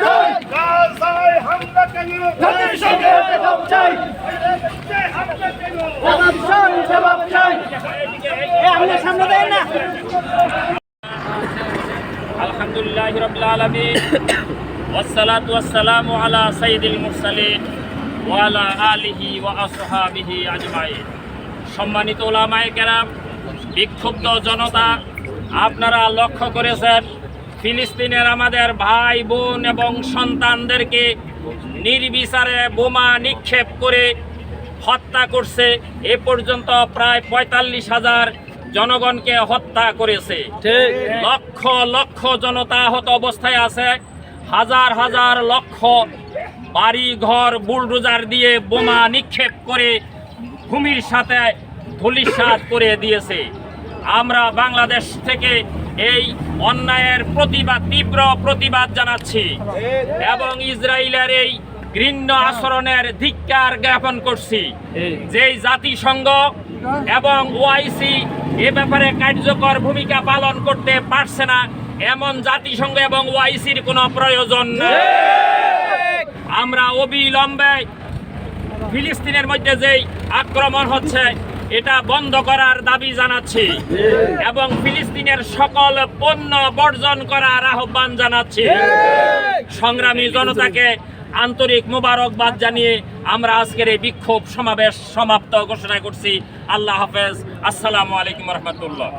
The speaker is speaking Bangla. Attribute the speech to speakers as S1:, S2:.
S1: চাই
S2: গাজায় হামলা কেন
S1: জাতির সঙ্গে জবাব চাই
S2: গাজায় হামলা কেন
S1: জবাব চাই জবাব চাই
S3: আলহামদুলিল্লাহ রবিল আলমিন। ওয়াসালাত ওয়াসালাম আলা সাইদুল মুরসালিন ওয়ালা আলিহি ওয়া আসহাবিহি আজমাইন। সম্মানিত ওলামায়ে কেরাম বিক্ষুব্ধ জনতা আপনারা লক্ষ্য করেছেন ফিলিস্তিনের আমাদের ভাই বোন এবং সন্তানদেরকে নির্বিচারে বোমা নিক্ষেপ করে হত্যা করছে। এ পর্যন্ত প্রায় পঁয়তাল্লিশ হাজার জনগণকে হত্যা করেছে। লক্ষ লক্ষ জনতা আহত অবস্থায় আছে। হাজার হাজার লক্ষ বাড়ি ঘর বুলডোজার দিয়ে বোমা নিক্ষেপ করে ভূমির সাথে ধুলিসাৎ করে দিয়েছে। আমরা বাংলাদেশ থেকে এই অন্যায়ের প্রতিবাদ, তীব্র প্রতিবাদ জানাচ্ছি এবং ইসরায়েলের এই ঘৃণ্য আচরণের ধিক্কার জ্ঞাপন করছি। যেই জাতিসংঘ এবং ওআইসি এ ব্যাপারে কার্যকর ভূমিকা পালন করতে পারছে না, এমন জাতিসংঘ এবং ওআইসির কোনো প্রয়োজন নেই। আমরা অবিলম্বে ফিলিস্তিনের মধ্যে যেই আক্রমণ হচ্ছে এটা বন্ধ করার দাবি জানাচ্ছি। এবং ফিলিস্তিনের সকল পণ্য বর্জন করার আহ্বান জানাচ্ছি। সংগ্রামী জনতাকে আন্তরিক মোবারকবাদ জানিয়ে আমরা আজকের এই বিক্ষোভ সমাবেশ সমাপ্ত ঘোষণা করছি। আল্লাহ হাফেজ। আসসালামু আলাইকুম রহমতুল্লাহ।